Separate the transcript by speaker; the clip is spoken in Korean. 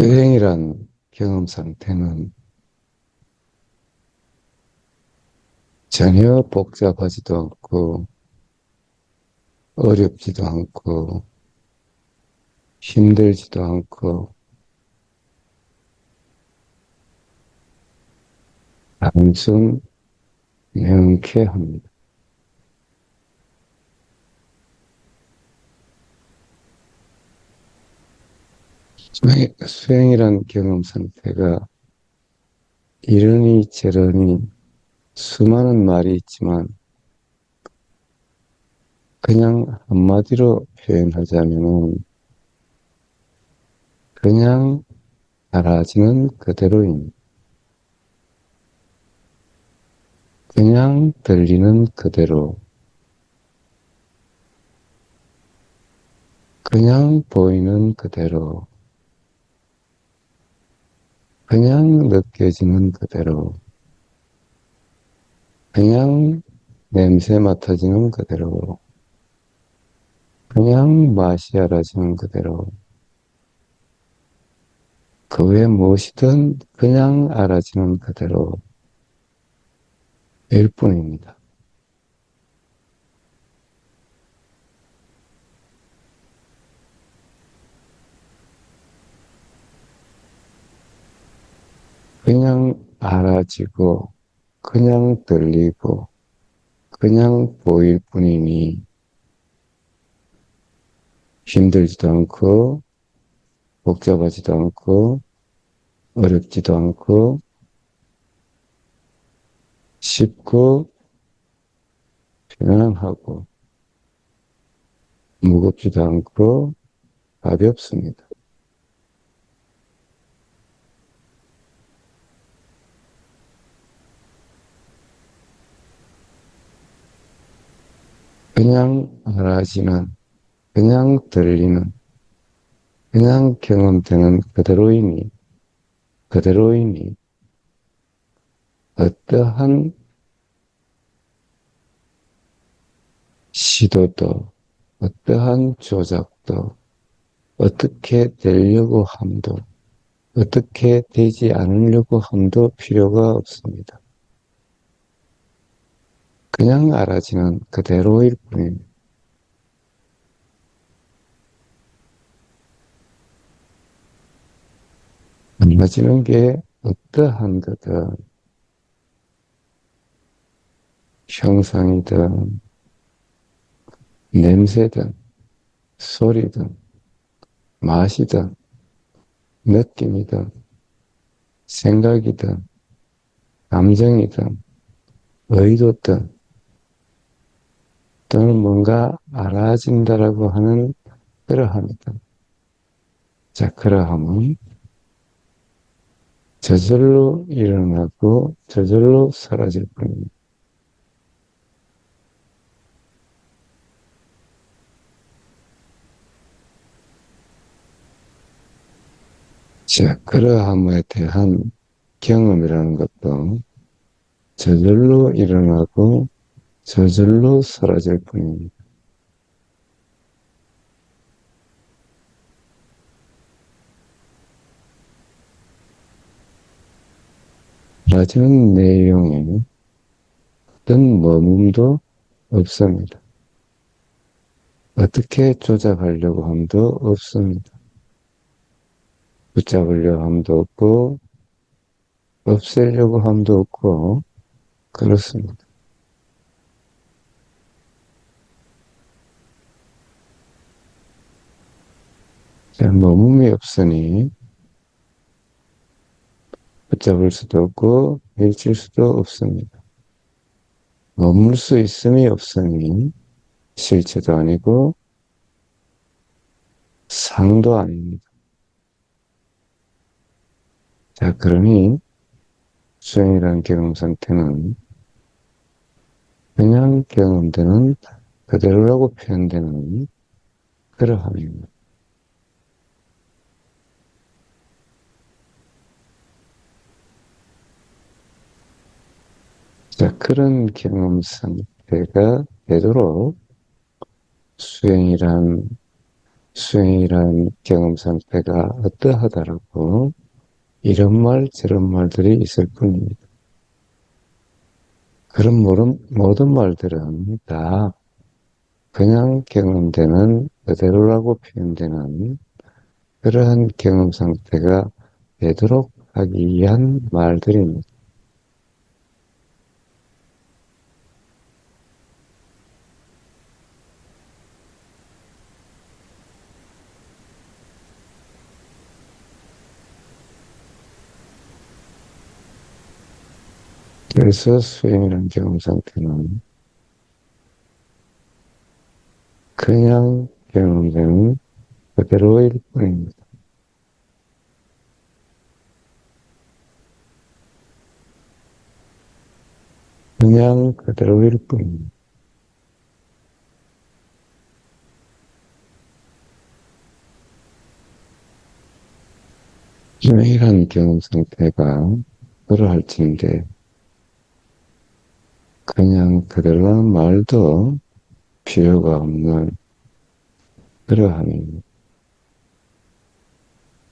Speaker 1: 여행이란 경험 상태는 전혀 복잡하지도 않고 어렵지도 않고 힘들지도 않고 단순 명쾌합니다. 수행이란 경험 상태가 이러니 저러니 수많은 말이 있지만 그냥 한마디로 표현하자면은 그냥 알아지는 그대로입니다. 그냥 들리는 그대로 그냥 보이는 그대로 그냥 느껴지는 그대로 그냥 냄새 맡아지는 그대로 그냥 맛이 알아지는 그대로 그 외 무엇이든 그냥 알아지는 그대로 일 뿐입니다. 그냥 알아지고 그냥 들리고 그냥 보일 뿐이니 힘들지도 않고 복잡하지도 않고 어렵지도 않고 쉽고 편안하고 무겁지도 않고 가볍습니다. 그냥 알아지는, 그냥 들리는, 그냥 경험되는 그대로이니, 그대로이니, 어떠한 시도도, 어떠한 조작도, 어떻게 되려고 함도, 어떻게 되지 않으려고 함도 필요가 없습니다. 그냥 알아지는 그대로일 뿐입니다. 알아지는 게 어떠한 거든 형상이든 냄새든 소리든 맛이든 느낌이든 생각이든 감정이든 의도든 또는 뭔가 알아진다라고 하는 그러함이다. 자, 그러함은 저절로 일어나고 저절로 사라질 뿐입니다. 자, 그러함에 대한 경험이라는 것도 저절로 일어나고 저절로 사라질 뿐입니다. 사라지는 내용에 어떤 머문도 없습니다. 어떻게 조작하려고 함도 없습니다. 붙잡으려 함도 없고 없애려고 함도 없고 그렇습니다. 머문이 없으니 붙잡을 수도 없고 밀칠 수도 없습니다. 머물 수 있음이 없으니 실체도 아니고 상도 아닙니다. 자, 그러니 수행이라는 경험 상태는 그냥 경험되는 그대로라고 표현되는 그러함입니다. 자, 그런 경험 상태가 되도록 수행이란 수행이라는 경험 상태가 어떠하다라고 이런 말 저런 말들이 있을 뿐입니다. 그런 모든, 모든 말들은 다 그냥 경험되는 그대로라고 표현되는 그러한 경험 상태가 되도록 하기 위한 말들입니다. 그래서 수행이라는 경험 상태는 그냥 경험되는 그대로일 뿐입니다. 그냥 그대로일 뿐입니다. 수행이라는 경험 상태가 그러할지인데 그냥 그대로라는 말도 필요가 없는 그러함입니다.